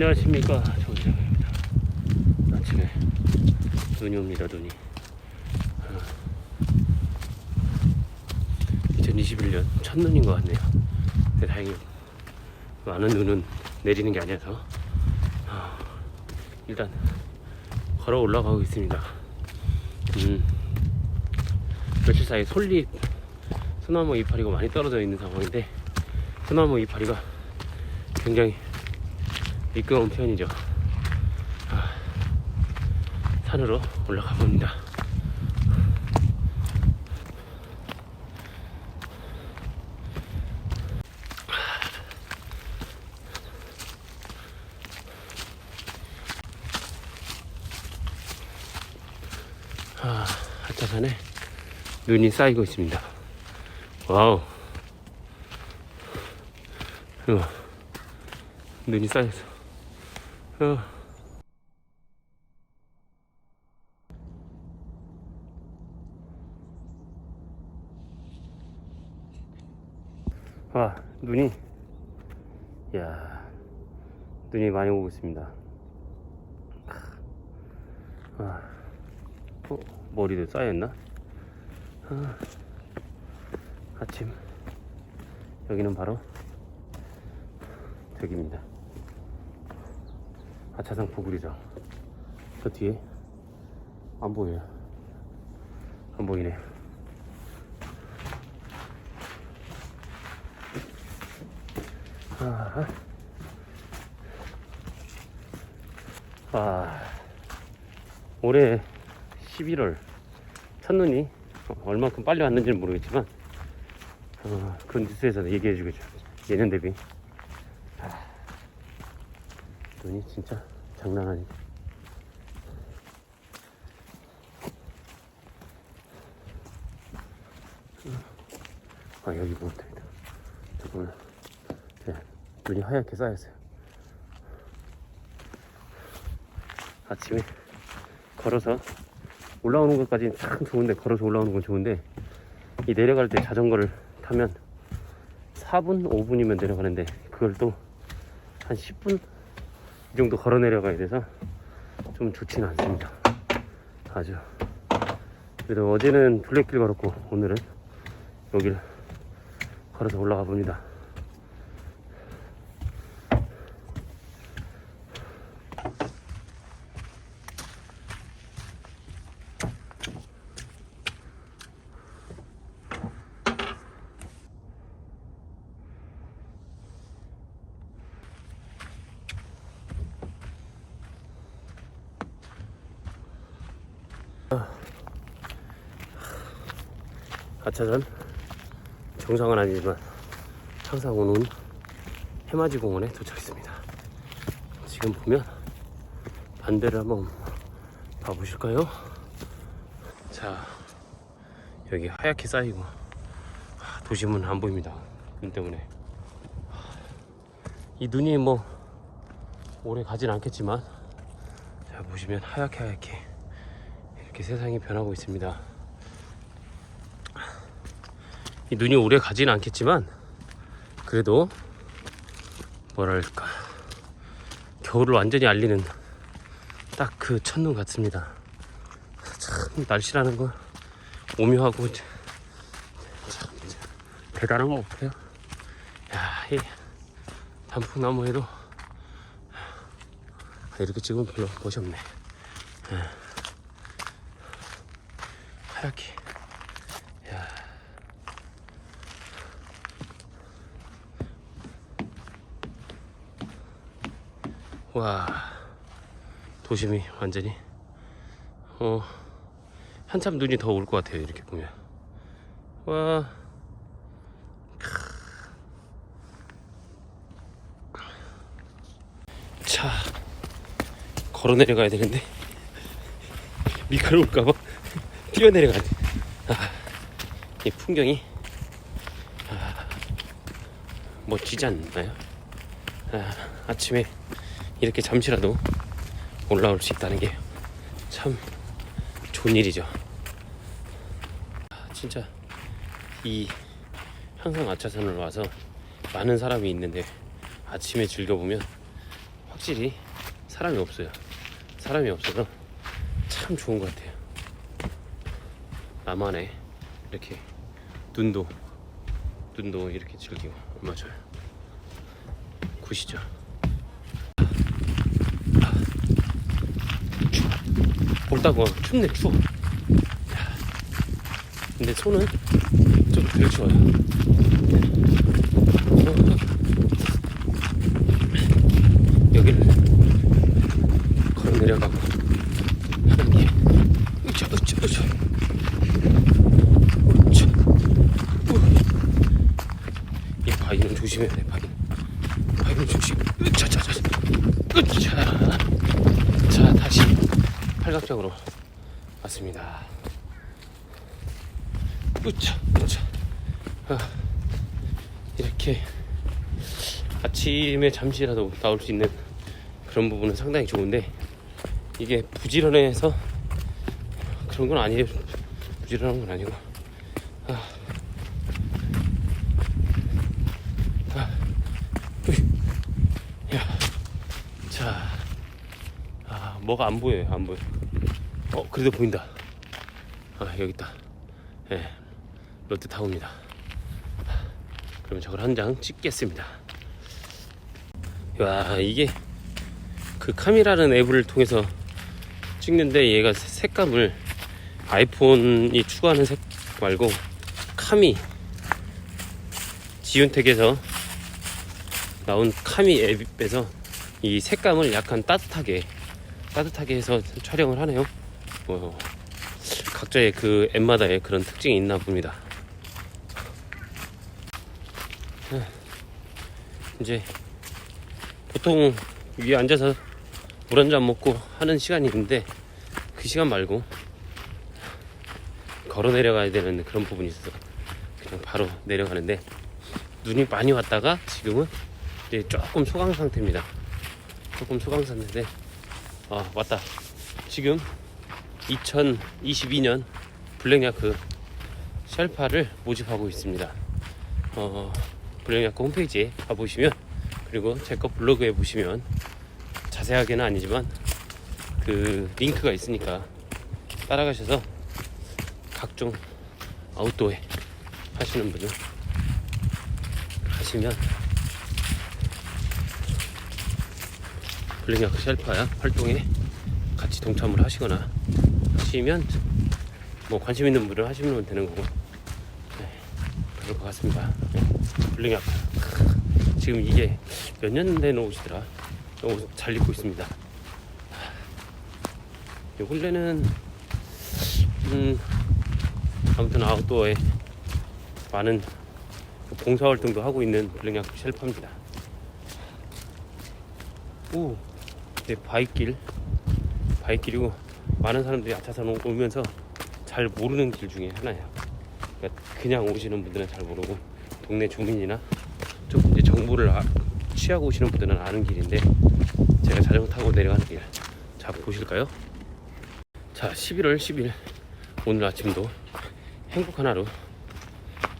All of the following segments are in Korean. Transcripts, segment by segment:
안녕하십니까. 정시장입니다. 아침에 눈이 옵니다 눈이. 아, 2021년 첫 눈인 것 같네요. 근데 다행히 많은 눈은 내리는 게 아니어서. 아, 일단 걸어 올라가고 있습니다. 음, 며칠 사이 솔잎 소나무 이파리가 많이 떨어져 있는 상황인데 소나무 이파리가 굉장히 미끄러운 편이죠. 아, 산으로 올라가 봅니다. 아, 하차산에 눈이 쌓이고 있습니다. 와우. 어, 눈이 쌓였어. 어. 와, 눈이, 야 눈이 많이 오고 있습니다. 아, 어, 머리도 쌓였나? 아, 아침. 여기는 바로 댁입니다. 아차상 부글이죠. 저 뒤에 안 보여요. 안 보이네. 아, 아, 올해 11월 첫눈이 얼만큼 빨리 왔는지는 모르겠지만 어, 그 뉴스에서 얘기해 주겠죠. 예년 대비. 눈이 진짜 장난 아니고 아 여기 보인다 잠깐만 네, 눈이 하얗게 쌓였어요. 아침에 걸어서 올라오는 것까지는 참 좋은데 걸어서 올라오는 건 좋은데 이 내려갈 때 자전거를 타면 4분 5분이면 내려가는데 그걸 또 한 10분 이 정도 걸어 내려가야 돼서 좀 좋지는 않습니다. 아주. 그래도 어제는 둘레길 걸었고 오늘은 여기를 걸어서 올라가 봅니다. 아차산 정상은 아니지만 항상 오는 해맞이 공원에 도착했습니다. 지금 보면 반대를 한번 봐보실까요? 자 여기 하얗게 쌓이고 아, 도심은 안 보입니다. 눈 때문에 이 눈이 뭐 오래 가진 않겠지만 자 보시면 하얗게 하얗게 이렇게 세상이 변하고 있습니다. 이 눈이 오래 가진 않겠지만 그래도 뭐랄까 겨울을 완전히 알리는 딱 그 첫눈 같습니다. 참 날씨라는 건 오묘하고 참 대단한 것 같아요. 야, 이 단풍나무에도 이렇게 찍으면 별로 멋이 없네. 예. 하얗게. 야. 와 도심이 완전히. 어 한참 눈이 더 올 것 같아요 이렇게 보면. 와 자, 걸어 내려가야 되는데. 미끄러울까봐. 뛰어 내려가네. 아, 이 풍경이 아, 멋지지 않나요? 아, 아침에 이렇게 잠시라도 올라올 수 있다는 게 참 좋은 일이죠. 아, 진짜 이 항상 아차산을 와서 많은 사람이 있는데 아침에 즐겨보면 확실히 사람이 없어요. 사람이 없어서 참 좋은 것 같아요. 나만의 이렇게 눈도 눈도 이렇게 즐기고 맞아요. 굿이죠. 볼다고 춥네 추워. 야, 근데 손은 좀 덜 추워요. 여기를 걸어 내려가고 으쌰 으쌰 으쌰. 으쌰. 우. 이 바위는 조심해야 돼 바위. 바위는 조심. 으차차차 으차 자. 다시 팔각정으로 왔습니다. 으차 으차. 아, 이렇게 아침에 잠시라도 나올 수 있는 그런 부분은 상당히 좋은데 이게 부지런해서 그런 건 아니에요. 부지런한 건 아니고 아. 아. 으이. 야. 자 아, 뭐가 안 보여요 안 보여. 어 그래도 보인다. 아 여기 있다. 예 롯데타워입니다. 그러면 저걸 한 장 찍겠습니다. 와 이게 그 카미라는 앱을 통해서 찍는데 얘가 색감을 아이폰이 추구하는 색 말고 카미 지윤택에서 나온 카미 앱에서 이 색감을 약간 따뜻하게 따뜻하게 해서 촬영을 하네요. 뭐 각자의 그 앱마다의 그런 특징이 있나 봅니다. 아, 이제 보통 위에 앉아서 물 한 잔 먹고 하는 시간이 있는데 그 시간 말고 걸어 내려가야 되는 그런 부분이 있어서 그냥 바로 내려가는데 눈이 많이 왔다가 지금은 이제 조금 소강 상태입니다. 조금 소강 상태인데 아 왔다. 지금 2022년 블랙야크 셀파를 모집하고 있습니다. 어, 블랙야크 홈페이지에 가보시면 그리고 제 거 블로그에 보시면 자세하게는 아니지만 그 링크가 있으니까 따라가셔서 각종 아웃도어에 하시는 분들 하시면 블랙야크 셀파야? 활동에 같이 동참을 하시거나 하시면 뭐 관심 있는 분을 하시면 되는 거고. 네, 그럴 것 같습니다. 네, 블랙야크. 지금 이게 몇 년 된 옷이더라. 옷잘 입고 있습니다. 요 근래는 음 아무튼 아웃도어에 많은 봉사활동도 하고 있는 블랙야크 셀파입니다. 오 네, 바위길 바위길이고 많은 사람들이 아차산 오- 오면서 잘 모르는 길 중에 하나예요 그러니까 그냥 오시는 분들은 잘 모르고 동네 주민이나 좀 이제 정보를 아- 취하고 오시는 분들은 아는 길인데 제가 자전거 타고 내려가는 길. 자 보실까요? 자 11월 10일 오늘 아침도 행복한 하루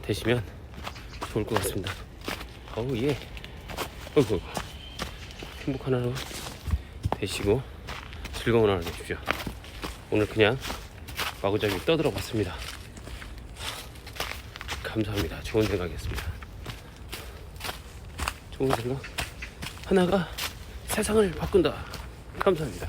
되시면 좋을 것 같습니다. 어우 예. 어이구 행복한 하루 되시고 즐거운 하루 되십시오. 오늘 그냥 마구잡이 떠들어 봤습니다. 감사합니다. 좋은 생각이었습니다. 좋은 생각 하나가 세상을 바꾼다. 감사합니다.